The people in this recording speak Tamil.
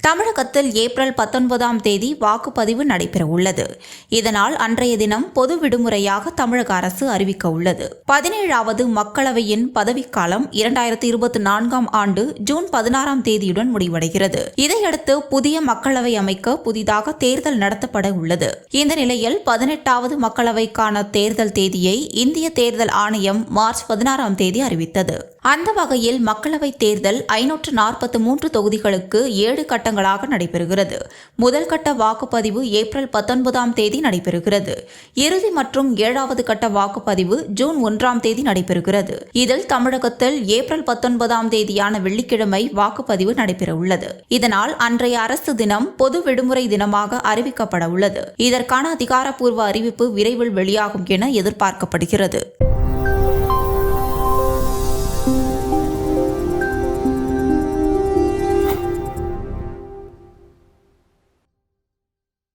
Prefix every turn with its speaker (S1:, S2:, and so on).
S1: தமிழகத்தில் ஏப்ரல் பத்தொன்பதாம் தேதி வாக்குப்பதிவு நடைபெற உள்ளது இதனால் அன்றைய தினம் பொது விடுமுறையாக தமிழக அரசு அறிவிக்க உள்ளது பதினேழாவது மக்களவையின் பதவிக்காலம் இரண்டாயிரத்தி இருபத்தி நான்காம் ஆண்டு ஜூன் பதினாறாம் தேதியுடன் முடிவடைகிறது. இதையடுத்து புதிய மக்களவை அமைக்க புதிதாக தேர்தல் நடத்தப்பட உள்ளது இந்த நிலையில் பதினெட்டாவது மக்களவைக்கான தேர்தல் தேதியை இந்திய தேர்தல் ஆணையம் மார்ச் பதினாறாம் தேதி அறிவித்தது. அந்த வகையில் மக்களவைத் தேர்தல் ஐநூற்று நாற்பத்தி மூன்று தொகுதிகளுக்கு ஏழு கட்டங்களாக நடைபெறுகிறது. முதல் கட்ட வாக்குப்பதிவு ஏப்ரல் பத்தொன்பதாம் தேதி நடைபெறுகிறது. இறுதி மற்றும் ஏழாவது கட்ட வாக்குப்பதிவு ஜூன் ஒன்றாம் தேதி நடைபெறுகிறது. இதில் தமிழகத்தில் ஏப்ரல் பத்தொன்பதாம் தேதியான வெள்ளிக்கிழமை வாக்குப்பதிவு நடைபெறவுள்ளது. இதனால் அன்றைய அரசு தினம் பொது விடுமுறை தினமாக அறிவிக்கப்பட உள்ளது இதற்கான அதிகாரப்பூர்வ அறிவிப்பு விரைவில் வெளியாகும் என எதிர்பார்க்கப்படுகிறது.